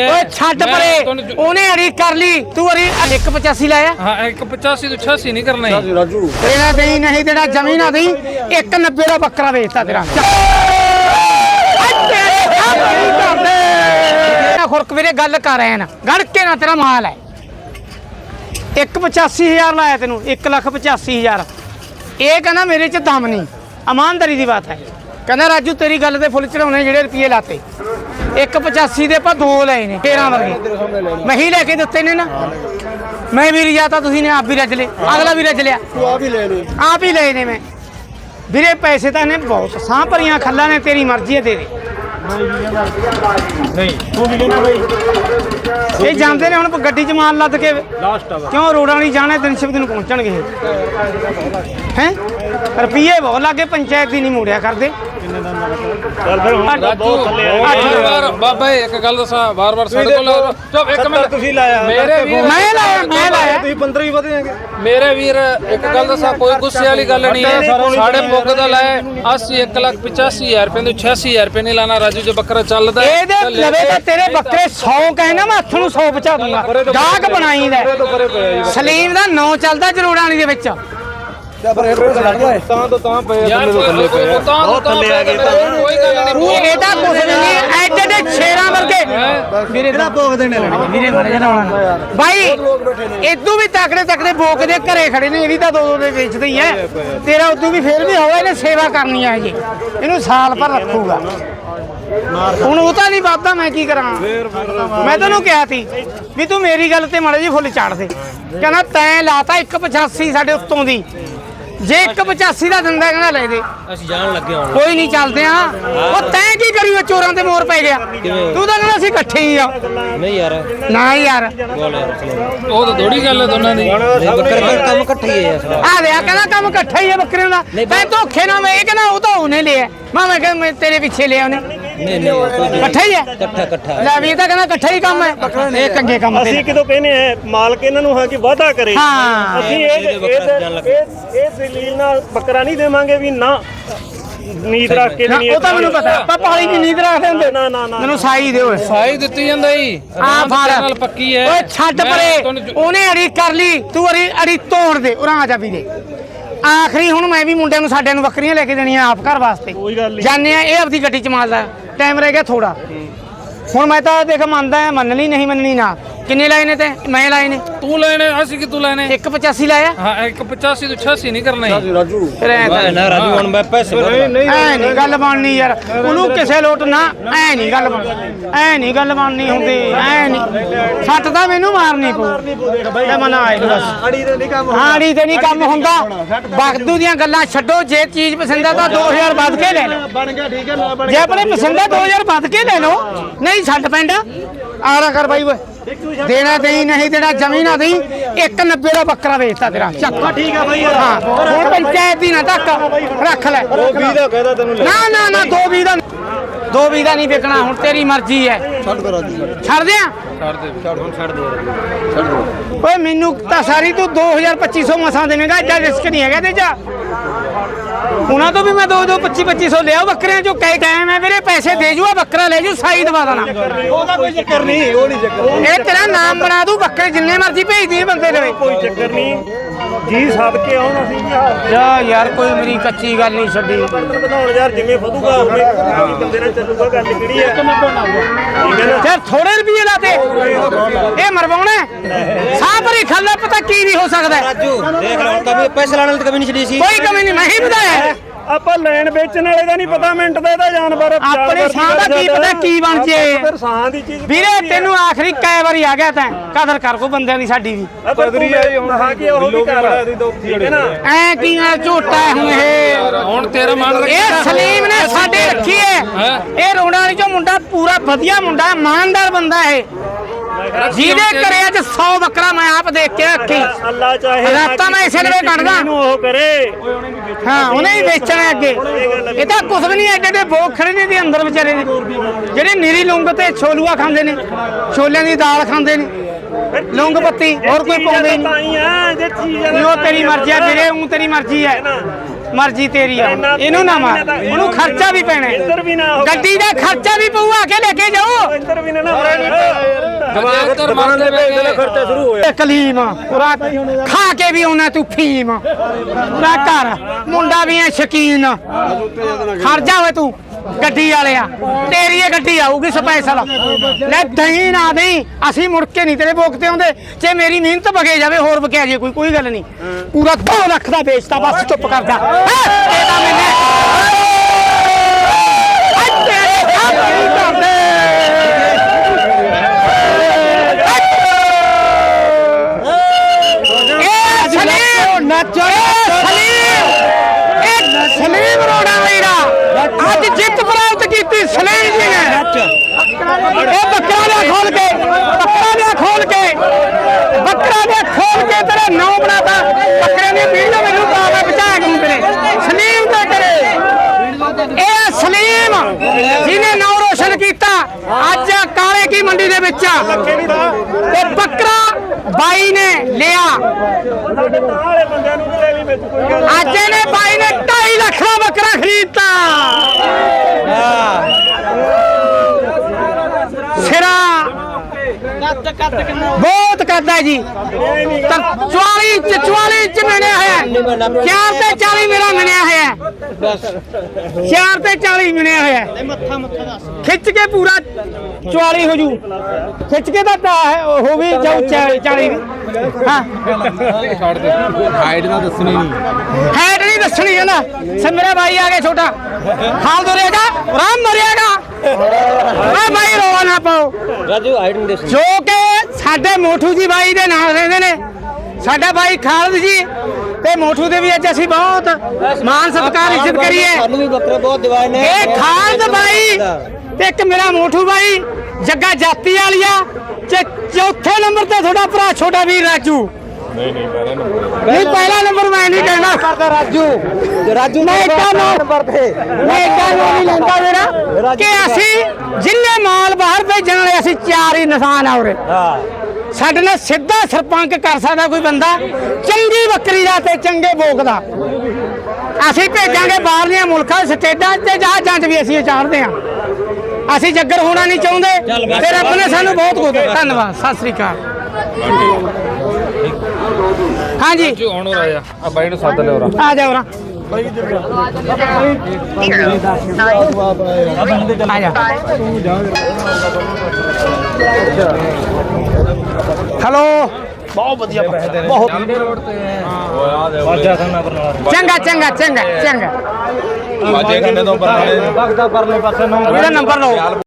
ਓਏ ਛੱਡ ਪਰੇ। ਉਹਨੇ ਅੜੀ ਕਰ ਲਈ। ਤੂੰ ਅੜੀ 185 ਲਾਇਆ। ਹਾਂ ਇੱਕ 85 ਤੋਂ 86 ਨਹੀਂ ਕਰਨਾ ਹੀ ਤੇਰਾ ਦੇਈ ਨਹੀਂ ਤੇਰਾ ਜਮੀ ਨਾ ਦੇਈ। 190 ਦਾ ਬੱਕਰਾ ਵੇਚਤਾ ਤੇਰਾ ਖੁਰਕ ਵੀਰੇ ਗੱਲ ਕਰ ਐ ਨਾ ਗੜ ਕੇ ਨਾ ਤੇਰਾ ਮਾਲ ਹੈ। 185,000 ਲਾਇਆ ਤੈਨੂੰ। 1,85,000 ਇਹ ਕਹਿੰਦਾ ਮੇਰੇ ਚ ਦਮ ਨਹੀਂ। ਇਮਾਨਦਾਰੀ ਦੀ ਬਾਤ ਹੈ। ਕਹਿੰਦਾ ਰਾਜੂ ਤੇਰੀ ਗੱਲ ਤੇ ਫੁੱਲ ਚੜਾਉਣੇ ਜਿਹੜੇ ਰੁਪਏ ਲਾਤੇ। 185 ਦੇ ਆਪਾਂ ਦੋ ਲਏ ਨੇ 13 ਵਰਗੇ। ਮੈਂ ਹੀ ਲੈ ਕੇ ਦਿੱਤੇ ਨੇ ਨਾ। ਮੈਂ ਵੀ ਰਿਆ ਤਾਂ ਤੁਸੀਂ ਨੇ ਆਪ ਵੀ ਰੱਜ ਲਏ। ਅਗਲਾ ਵੀ ਰੱਜ ਲਿਆ। ਤੂੰ ਆ ਵੀ ਲੈ ਲੈ ਆਪ ਹੀ ਲਏ ਨੇ ਮੈਂ। ਵੀਰੇ ਪੈਸੇ ਤਾਂ ਨੇ ਬਹੁਤ ਸਾਹ ਭਰੀਆਂ ਖੱਲਾਂ ਨੇ ਤੇਰੀ ਮਰਜ਼ੀ ਹੈ ਤੇਰੇ। ਨਹੀਂ ਤੂੰ ਵੀ ਲੈਣਾ ਬਈ। ਇਹ ਜਾਂਦੇ ਨੇ ਹੁਣ ਗੱਡੀ 'ਚ ਮਾਲ ਲੱਦ ਕੇ। ਲਾਸਟ ਆ ਕਿਉਂ ਰੋਡਾਂ ਨਹੀਂ ਜਾਣਾ ਦਿਨ ਸ਼ਿਵ ਦਿਨ ਪਹੁੰਚਣਗੇ ਹੈ? ਰੁਪਈਏ ਬਹੁਤ ਲੱਗੇ ਪੰਚਾਇਤ ਦੀ ਨਹੀਂ ਮੋੜਿਆ ਕਰਦੇ। ਚੱਲ ਫਿਰ ਹੁਣ ਤਾਂ ਬਹੁਤ ਥੱਲੇ ਆ ਅੱਠ। ਵਾਰ ਵਾਰ ਬਾਬਾ ਜੀ, ਇੱਕ ਗੱਲ ਦੱਸਾਂ ਵਾਰ ਵਾਰ ਸਾਡੇ ਕੋਲ ਚੁੱਪ ਇੱਕ ਮਿੰਟ। ਤੁਸੀਂ ਲਾਇਆ। ਮੇਰੇ ਵੀਰ ਮੈਂ ਲਾਇਆ ਮੈਂ ਲਾਇਆ। ਤੁਸੀਂ 15 ਹੀ ਵਧੇਗੇ ਮੇਰੇ ਵੀਰ ਇੱਕ ਗੱਲ ਦੱਸਾਂ ਕੋਈ ਗੁੱਸੇ ਵਾਲੀ ਗੱਲ ਨਹੀਂ ਹੈ। ਸਾਡੇ ਪੁੱਗ ਦਾ ਲੈ 80 1 ਲੱਖ 85000 ਰੁਪਏ ਨੂੰ 86000 ਰੁਪਏ ਨਹੀਂ ਲਾਣਾ ਰਾਜੂ ਜੇ ਬੱਕਰਾ ਚੱਲਦਾ ਹੈ, ਇਹਦੇ ਤਾਂ ਲੈ ਲਵੇ ਕੇ- ਤਾਂ ਤੇਰੇ ਬੱਕਰੇ 100 ਕਹੇ ਨਾ ਮੈਂ ਹੱਥ ਨੂੰ 100 ਬਚਾ ਦੂੰਗਾ। ਗਾਹਕ ਬਣਾਈ ਦਾ ਪਰੇ ਪਿਆ ਜੀ ਸਲੀਮ ਦਾ ਨਾਂ ਚੱਲਦਾ ਜਰੂੜਾਣੀ ਦੇ ਵਿੱਚ। ਤਾਂ ਪਰ ਰੇਟ ਲੱਗਦਾ ਹੈ ਤਾਂ ਤੋਂ ਤਾਂ ਪਏ ਯਾਰ ਥੱਲੇ ਪਏ ਤਾਂ ਬਹੁਤ ਥੱਲੇ ਆ ਗਏ ਤਾਂ। ਕੋਈ ਗੱਲ ਨਹੀਂ ਇਹਦਾ ਕੁਝ ਨਹੀਂ ਐਡੇ ਦੇ ਸ਼ੇਰਾਂ ਵਰਗੇ। ਵੀਰੇ ਕਿਹੜਾ ਭੋਗਦੇ ਨੇ? ਲੈਣੇ ਵੀਰੇ ਮਰ ਜਾਣਾ ਭਾਈ ਇਦੋਂ ਵੀ ਤਕੜੇ ਤਕੜੇ ਬੋਕ ਦੇ ਘਰੇ ਖੜੇ ਨੇ ਇਹ ਵੀ ਤਾਂ ਦੋ ਦੋ ਦੇ ਵੇਚਦੇ ਹੀ ਐ ਤੇਰਾ ਉਦੋਂ ਵੀ ਫੇਰ ਵੀ ਹੋਵੇ ਇਹਨੇ ਸੇਵਾ ਕਰਨੀ ਆ ਜੀ ਇਹਨੂੰ ਸਾਲ ਭਰ ਰੱਖੂਗਾ। ਹੁਣ ਉਹ ਤਾਂ ਨਹੀਂ ਵਾਦਾ ਮੈਂ ਕੀ ਕਰਾਂ? ਮੈਂ ਤੈਨੂੰ ਕਿਹਾ ਸੀ ਵੀ ਤੂੰ ਮੇਰੀ ਗੱਲ ਤੇ ਮਾੜਾ ਜੀ ਫੁੱਲ ਚਾੜ ਦੇ। ਕਹਿੰਦਾ ਤੈਂ ਲਾਤਾ 185 ਸਾਡੇ ਉੱਤੋਂ ਦੀ। ਜੇ 185 ਦਾ ਦਿੰਦਾ ਕਹਿੰਦਾ ਲੈ ਦੇ। ਅਸੀਂ ਜਾਣ ਲੱਗੇ ਹੁਣ। ਕੋਈ ਨਹੀਂ ਚੱਲਦੇ ਆ ਉਹ ਤੈਂ ਕੀ ਕਰੀ ਉਹ ਚੋਰਾਂ ਤੇ ਮੋਰ ਪੈ ਗਿਆ। ਤੂੰ ਤਾਂ ਕਹਿੰਦਾ ਅਸੀਂ ਇਕੱਠੇ ਹੀ ਆ। ਨਹੀਂ ਯਾਰ। ਨਾ ਯਾਰ। ਬੋਲ ਯਾਰ ਚਲੋ। ਉਹ ਤਾਂ ਥੋੜੀ ਗੱਲ ਹੈ ਦੋਨਾਂ ਦੀ। ਬੱਕਰ ਦਾ ਕੰਮ ਇਕੱਠਾ ਹੀ ਹੈ ਆ ਲਿਆ ਕਹਿੰਦਾ ਕੰਮ ਇਕੱਠਾ ਹੀ ਹੈ ਬੱਕਰਿਆਂ ਦਾ ਤੈਂ ਧੋਖੇ ਨਾਲ ਮੈਂ ਇਹ ਕਹਿੰਦਾ ਉਹ ਤਾਂ ਉਹਨੇ ਲਿਆ। ਮੈਂ ਮੈਂ ਕਹਿੰਦਾ ਮੈਂ ਤੇਰੇ ਪਿੱਛੇ ਲਿਆ ਉਹਨੇ। ਨਹੀਂ ਨਹੀਂ ਇਕੱਠਾ ਹੀ ਹੈ? ਇਕੱਠਾ ਇਕੱਠਾ। ਲੈ ਵੀ ਇਹ ਤਾਂ ਕਹਿੰਦਾ ਇਕੱਠਾ ਹੀ ਕੰਮ ਹੈ। ਇਹ ਚੰਗੇ ਕੰਮ ਤੇ ਅਸੀਂ ਕਿਦੋਂ ਕਹਿੰਦੇ ਆ ਮਾਲਕ ਇਹਨਾਂ ਨੂੰ ਹਾਂ ਕਿ ਵਾਅਦਾ ਕਰੇ। ਹਾਂ। ਅਸੀਂ ਇਹ ਇਹ ਇਹ ਇਹ ਦਲੀਲ ਨਾਲ ਬੱਕਰਾ ਨਹੀਂ ਦੇਵਾਂਗੇ ਵੀ ਨਾ ਨੀਂਦ ਰੱਖ ਕੇ ਨਾ, ਨਹੀਂ ਉਹ ਤਾਂ ਮੈਨੂੰ ਪਤਾ। ਪਾਪਾ ਵਾਲੀ ਦੀ ਨੀਂਦ ਰੱਖਦੇ ਹੁੰਦੇ। ਨਾ ਨਾ ਨਾ ਮੈਨੂੰ ਸਾਈ ਦਿਓ ਸਾਈ ਦਿੱਤੀ ਜਾਂਦਾ ਜੀ। ਆ ਆਰਾਮ ਫੜ। ਨਾਲ ਪੱਕੀ ਹੈ। ਓਏ ਛੱਡ ਮੈਂ ਪਰੇ। ਤੁਹਾਨੂੰ- ਉਹਨੇ ਅੜੀ ਕਰ ਲਈ। ਤੂੰ ਅੜੀ ਅੜੀ ਤੋੜ ਦੇ। ਉਰਾਂ ਆ ਜਾ ਵੀ ਦੇ ਆਖਰੀ ਹੁਣ ਮੈਂ ਵੀ ਮੁੰਡਿਆਂ ਨੂੰ ਸਾਡਿਆਂ ਨੂੰ ਬੱਕਰੀਆਂ ਲੈ ਕੇ ਦੇਣੀਆਂ ਆਪ ਘਰ ਵਾਸਤੇ। ਕੋਈ ਗੱਲ ਨਹੀਂ। ਜਾਣੇ ਆ ਇਹ ਆਪਦੀ ਗੱਡੀ ਚ ਮਾਰਦਾ ਟਾਈਮ ਰਹਿ ਗਿਆ ਥੋੜਾ ਹੁਣ ਮੈਂ ਤਾਂ ਦੇਖ ਮੰਨਦਾ ਮੰਨ ਲਈ ਨਹੀਂ ਮੰਨਣੀ ਨਾ। ਕਿੰਨੇ ਲਾਏ ਨੇ ਤੇ? ਮੈਂ ਲਾਏ ਨੇ। ਤੂੰ ਲੈਣੇ ਅਸੀਂ ਕਿ ਤੂੰ ਲੈਣੇ 185 ਲਾਇਆ? ਹਾਂ ਇੱਕ 85 ਤੋਂ 86 ਨਹੀਂ ਕਰਨਾ ਹੀ ਰਾਜੂ ਫਿਰ ਐ ਤਾਂ ਨਾ ਰਾਜੂ ਹੁਣ ਮੈਂ ਪੈਸੇ ਭਰਦਾ। ਐ ਨਹੀਂ ਗੱਲ ਬਣਨੀ ਯਾਰ। ਉਹਨੂੰ ਕਿਸੇ ਲੋਟ ਨਾ ਐ ਨਹੀਂ ਗੱਲ ਬਣ ਐ ਨਹੀਂ ਗੱਲ ਬਣਨੀ ਹੁੰਦੀ ਐ ਨਹੀਂ। ਸੱਟ ਤਾਂ ਮੈਨੂੰ ਮਾਰਨੀ ਪਊ। ਤੇ ਮਨਾ ਆਏ ਬਸ ਅੜੀ ਦੇ ਨਹੀਂ ਕੰਮ ਹਾੜੀ ਤੇ ਨਹੀਂ ਕੰਮ ਹੁੰਦਾ। ਬਗਦੂ ਦੀਆਂ ਗੱਲਾਂ ਛੱਡੋ ਜੇ ਚੀਜ਼ ਪਸੰਦ ਆ ਤਾਂ 2000 ਵੱਧ ਕੇ ਲੈ ਲਓ। ਬਣ ਗਿਆ ਠੀਕ ਹੈ ਨਾ ਬਣ ਜੇ ਆਪਣੇ ਪਸੰਦ ਆ 2000 ਵੱਧ ਕੇ ਲੈ ਲਓ। ਨਹੀਂ ਛੱਡ ਪੈਂਦਾ ਆਰਾ ਕਰ ਬਾਈ ਓਏ। ਦੇਣਾ ਦੇਈ ਨਹੀਂ ਦੇਣਾ ਜਮੀ ਨਾ ਦੇਈ 190 ਦਾ ਬੱਕਰਾ ਵੇਚਤਾ ਤੇਰਾ। ਚੱਕ। ਠੀਕ ਆ ਬਾਈ। ਹਾਂ ਹੁਣ ਪੰਚਾਇਤ ਦੀ ਨਾ ਤੱਕ ਰੱਖ ਲੈ। ਉਹ 20 ਦਾ ਕਹਿਦਾ ਤੈਨੂੰ ਨਾ ਨਾ ਨਾ ਦੋ ਵੀ ਦਾ ਦੋ ਵੀ ਦਾ ਨਹੀਂ ਵਿਕਣਾ ਹੁਣ ਤੇਰੀ ਮਰਜ਼ੀ ਹੈ। ਛੱਡ ਕਰ ਰਾਜੂ। ਛੱਡ ਦਿਆਂ? ਛੱਡ ਦੇ ਛੱਡ ਹੁਣ ਛੱਡ ਦੇ ਛੱਡ ਦੇ। ਓਏ ਮੈਨੂੰ ਤਾਂ ਸਾਰੀ ਤੂੰ 2000 2500 ਮਸਾਂ ਦੇਵੇਂਗਾ ਐਡਾ ਰਿਸਕ ਨਹੀਂ ਹੈਗਾ ਤੇ ਜਾ ਉਹਨਾਂ ਤੋਂ ਵੀ ਮੈਂ 2 2 25 2500 ਲਿਆ ਬੱਕਰਿਆਂ ਚੋਂ। ਕਈ ਟਾਈਮ ਹੈ ਵੀਰੇ ਪੈਸੇ ਦੇ ਜੂਆ ਬੱਕਰਾ ਲੈ ਜੂ ਸਾਈ ਦਵਾ ਦੇਣਾ। ਉਹਦਾ ਕੋਈ ਚੱਕਰ ਨਹੀਂ ਉਹ ਨਹੀਂ ਚੱਕਰ। ਇਹ ਤੇਰਾ ਨਾਮ ਬਣਾ ਦੂ ਬੱਕਰੇ ਜਿੰਨੇ ਮਰਜ਼ੀ ਭੇਜ ਦੀ ਬੰਦੇ ਲਵੇ ਕੋਈ ਚੱਕਰ ਨਹੀਂ। ਜੀ ਸੱਦ ਕੇ ਆਉਣ ਅਸੀਂ ਜਾ ਯਾਰ ਕੋਈ ਮੇਰੀ ਕੱਚੀ ਗੱਲ ਨਹੀਂ ਛੱਡੀ। ਵਧਾਉਣ ਯਾਰ ਜਿਵੇਂ ਵਧੂਗਾ ਉਵੇਂ ਬੰਦੇ ਨਾਲ ਚੱਲੂਗਾ ਗੱਲ ਕਿਹੜੀ ਹੈ। ਠੀਕ ਹੈ ਨਾ? ਲਾਤੇ ਇਹ ਮਰਵਾਉਣਾ। ਸਾਹ ਭਰੀ ਖੱਲਾ ਪਤਾ ਕੀ ਨਹੀਂ ਹੋ ਸਕਦਾ। ਰਾਜੂ ਦੇਖ ਲੈ ਹੁਣ ਕभी ਪੈਸੇ ਲਾਣ ਵਾਲੀ ਤਾਂ ਕभी ਨਹੀਂ ਛੱਡੀ ਸੀ ਕੋਈ ਕਮੀ ਨਹੀਂ ਮੈਂ ਹੀ ਵਧਾਇਆ। ਆਪਾਂ ਲੈਣ ਵੇਚਣ ਵਾਲੇ ਦਾ ਨਹੀਂ ਪਤਾ ਮਿੰਟ ਦਾ ਇਹਦਾ ਜਾਨਵਰ ਆਪਣੇ ਸਾਹ ਦਾ ਕੀ ਪਤਾ ਕੀ ਬਣ ਜੇ। ਫਿਰ ਸਾਹ ਦੀ ਚੀਜ਼ ਵੀਰੇ ਤੈਨੂੰ ਆਖਰੀ ਕਈ ਵਾਰੀ ਆ ਗਿਆ ਤੈਂ ਕਦਰ ਕਰ ਕੋ ਬੰਦਿਆਂ ਦੀ ਸਾਡੀ ਵੀ। ਕਦਰੀ ਆਈ ਹੁਣ ਹਾਂ ਕਿ ਉਹ ਵੀ ਕਰ ਠੀਕ ਹੈ ਨਾ? ਐ ਕੀ ਆ ਝੋਟਾ ਹੈ ਹੁਣ ਇਹ। ਹੁਣ ਤੇਰਾ ਮਨ ਇਹ ਸਲੀਮ ਨੇ ਸਾਡੇ ਰੱਖੀ ਹੈ। ਹੈਂ? ਇਹ ਰੋਣਾ ਵਾਲੀ ਚੋਂ ਮੁੰਡਾ ਪੂਰਾ ਵਧੀਆ ਮੁੰਡਾ ਇਮਾਨਦਾਰ ਬੰਦਾ ਇਹ। ਜਿਹਦੇ ਘਰੇ ਅੱਜ 100 ਬੱਕਰਾ ਮੈਂ ਆਪ ਦੇਖ ਕੇ ਰੱਖੀ। ਅੱਲਾ ਚਾਹੇ ਰਾਤਾਂ ਮੈਂ ਇਸੇ ਲਵੇ ਕੱਢਦਾ। ਨੂੰ ਉਹ ਕਰੇ। ਹਾਂ ਉਹਨੇ ਹੀ ਵੇਚਣਾ ਅੱਗੇ ਇਹ ਤਾਂ ਕੁਝ ਵੀ ਨਹੀਂ ਐਡੇ ਐਡੇ ਬੋਕ ਖੜੇ ਨੇ ਦੇ ਅੰਦਰ ਵਿਚਾਰੇ ਦੇ ਜਿਹੜੇ ਨੀਰੀ ਲੁੰਗ ਤੇ ਛੋਲੂਆ ਖਾਂਦੇ ਨੇ ਛੋਲਿਆਂ ਦੀ ਦਾਲ ਖਾਂਦੇ ਨੇ ਲੁੰਗ ਪੱਤੀ ਹੋਰ ਕੋਈ ਪਾਉਂਦੇ ਨਹੀਂ। ਜੇ ਚੀਜ਼ ਉਹ ਤੇਰੀ ਮਰਜ਼ੀ ਆ ਵੀਰੇ ਉਹ ਤੇਰੀ ਮਰਜ਼ੀ ਹੈ ਮਰਜ਼ੀ ਤੇਰੀ ਆ। ਇਹਨੂੰ ਨਾ ਮਾਰ। ਉਹਨੂੰ ਖਰਚਾ ਵੀ ਪੈਣਾ ਹੈ। ਇੱਧਰ ਵੀ ਨਾ ਹੋ। ਗੱਡੀ ਦਾ ਖਰਚਾ ਵੀ ਪਊ ਆ ਕੇ ਲੈ ਕੇ ਜਾਓ। ਵੀ ਨਾ ਖਰਚਾ ਸ਼ੁਰੂ ਹੋਇਆ ਇਹ ਕਲੀਮ ਪੂਰਾ ਖਾ ਕੇ ਵੀ ਆਉਣਾ ਤੂੰ ਫੀਮ। ਪੂਰਾ ਘਰ ਮੁੰਡਾ ਵੀ ਐ ਸ਼ਕੀਨ। ਖਰਜਾ ਹੋਏ ਤੂੰ ਗੱਡੀ ਵਾਲਿਆ। ਤੇਰੀ ਇਹ ਗੱਡੀ ਆਊਗੀ ਸਪੈਸ਼ਲ ਲੈ ਦਹੀਂ ਨਾ ਦੇਈ ਅਸੀਂ ਮੁੜ ਕੇ ਨਹੀਂ ਤੇਰੇ ਬੋਕ ਤੇ ਆਉਂਦੇ। ਜੇ ਮੇਰੀ ਮਿਹਨਤ ਵਗੇ ਜਾਵੇ ਹੋਰ ਵਕਿਆ ਜੇ ਕੋਈ ਕੋਈ ਗੱਲ ਨਹੀਂ। ਪੂਰਾ 2 ਲੱਖ ਦਾ ਵੇਚਤਾ ਬਸ ਚੁੱਪ ਕਰ ਜਾ? ਇਹ ਤਾਂ ਮੈਨੇ ਅੱਜ ਤੇਰੇ ਹੱਥ ਨਹੀਂ ਕਰਦੇ ਇਹ ਸਲੀਮ ਨੱਚੋ ਸਲੀਮ ਇਹ ਸਲੀਮ ਰੋੜਾ ਵੀਰਾ ਅੱਜ ਜਿੱਤ ਪ੍ਰਾਪਤ ਕੀਤੀ ਸਲੀਮ ਜੀ ਨੇ ਇਹ ਬੱਕਰਾ ਨੇ ਖੋਲ ਕੇ ਬੱਕਰਾ ਨੇ ਖੋਲ ਕੇ ਬੱਕਰਾ ਨੇ ਖੋਲ ਕੇ ਤੇਰੇ ਨੌ ਬਣਾਤਾ ਬੱਕਰੇ ਦੀ ਵੀਡੀਓ ਮੈਨੂੰ ਪਾਵਾ ਬਚਾ ਕੇ ਤੇਰੇ ਸਲੀਮ ਤੇ ਤੇਰੇ ਇਹ ਸਲੀਮ ਜਿਹਨੇ ਨੌ ਰੋਸ਼ਨ ਕੀਤਾ ਅੱਜ ਕਾਲੇ ਕੀ ਮੰਡੀ ਦੇ ਵਿੱਚ ਤੇ ਬੱਕਰਾ ਬਾਈ ਨੇ ਲਿਆ। ਅੱਜ ਇਹਨੇ ਬਾਈ ਨੇ 2.5 ਲੱਖ ਦਾ ਬੱਕਰਾ ਖਰੀਦਤਾ। ਸਿਰਾ ਬਹੁਤ ਕਰਦਾ ਜੀ। ਤਾਂ 44 ਚ 44 ਚ ਮਿਲਿਆ ਹੋਇਆ ਚਾਰ ਤੇ 40 ਮੇਰਾ ਮਿਲਿਆ ਹੋਇਆ ਚਾਰ ਤੇ 40 ਮਿਲਿਆ ਹੋਇਆ ਖਿੱਚ ਕੇ ਪੂਰਾ 44 ਹੋ ਜੂ। ਖਿੱਚ ਕੇ ਤਾਂ ਤਾਂ ਹੈ ਵੀ ਜਾਊ 40 ਹਾਂ। ਹਾਈਟ ਨਾ ਦੱਸਣੀ ਨਹੀਂ। ਹੈਡ ਨਹੀਂ ਦੱਸਣੀ ਹੈ ਨਾ। ਸੇ ਮੇਰਾ ਭਾਈ ਆ ਗਿਆ ਛੋਟਾ। ਖਾਲ ਦੁਰੇਗਾ ਰਾਮ ਮਰੇਗਾ ਆ ਭਾਈ ਰੋਣਾ ਨਾ ਪਾਓ। ਰਾਜੂ ਦੱਸਣੀ ਜੋ ਕਿ ਸਾਡੇ ਮੋਠੂ ਜੀ ਬਾਈ ਦੇ ਨਾਲ ਰਹਿੰਦੇ ਨੇ। ਸਾਡਾ ਭਾਈ ਖਾਲਦ ਜੀ ਤੇ ਮੋਠੂ ਦੇ ਵੀ ਅੱਜ ਅਸੀਂ ਬਹੁਤ ਮਾਨ ਸਤਿਕਾਰ ਇੱਜ਼ਤ ਕਰੀਏ। ਸਾਨੂੰ ਵੀ ਬੱਕਰੇ ਬਹੁਤ ਦਿਵਾਏ ਨੇ। ਇਹ ਖਾਲਦ ਬਾਈ ਤੇ ਇੱਕ ਮੇਰਾ ਮੋਠੂ ਬਾਈ ਜੱਗਾ ਜਾਤੀ ਵਾਲੀਆ ਤੇ ਚੌਥੇ ਨੰਬਰ ਤੇ ਤੁਹਾਡਾ ਭਰਾ ਛੋਟਾ ਵੀਰ ਰਾਜੂ। ਨਹੀਂ ਪਹਿਲਾ ਨੰਬਰ ਮੈਂ ਨਹੀਂ ਕਹਿਣਾ। ਕਰਦਾ ਰਾਜੂ ਰਾਜੂ। ਮੈਂ ਇੱਕਾ ਨੰਬਰ ਤੇ। ਮੈਂ ਇੱਕਾ ਨਹੀਂ ਲੈਂਦਾ ਮੇਰਾ ਕਿ ਅਸੀਂ ਜਿੰਨੇ ਮਾਲ ਬਾਹਰ ਭੇਜਣ ਵਾਲੇ ਅਸੀਂ ਚਾਰ ਹੀ ਨਿਸ਼ਾਨ ਆ ਉਰੇ। ਸਾਡੇ ਨਾਲ ਸਿੱਧਾ ਸਰਪੰਚ ਕਰ ਸਕਦਾ ਕੋਈ ਬੰਦਾ ਚੰਗੀ ਬੱਕਰੀ ਦਾ ਤੇ ਚੰਗੇ ਬੋਕ ਦਾ। ਅਸੀਂ ਭੇਜਾਂਗੇ ਬਾਹਰਲੀਆਂ ਮੁਲਕਾਂ ਸਟੇਟਾਂ ਤੇ ਜਹਾਜ਼ਾਂ 'ਚ ਵੀ ਅਸੀਂ ਚਾੜਦੇ ਹਾਂ। ਅਸੀਂ ਜੱਗਰ ਹੋਣਾ ਨਹੀਂ ਚਾਹੁੰਦੇ ਤੇ ਰੱਬ ਨੇ ਸਾਨੂੰ ਬਹੁਤ ਕੁਝ ਧੰਨਵਾਦ। ਸਤਿ ਸ੍ਰੀ ਅਕਾਲ। ਹਾਂਜੀ। ਜੋ ਹੁਣ ਆਇਆ। ਆ ਬਾਈ ਨੂੰ ਸੱਦ ਲਿਓ ਰਾ ਆ ਜਾ ਉਰਾ। ਆ। ਜਾ। ਹੈਲੋ ਬਹੁਤ ਵਧੀਆ ਬਹੁਤ ਚੰਗਾ ਚੰਗਾ ਚੰਗਾ ਚੰਗਾ। ਅਜੇ ਕੰਨੇ ਤੋਂ ਬਰਨਾਲੇ ਇਹਦਾ ਨੰਬਰ ਲਓ।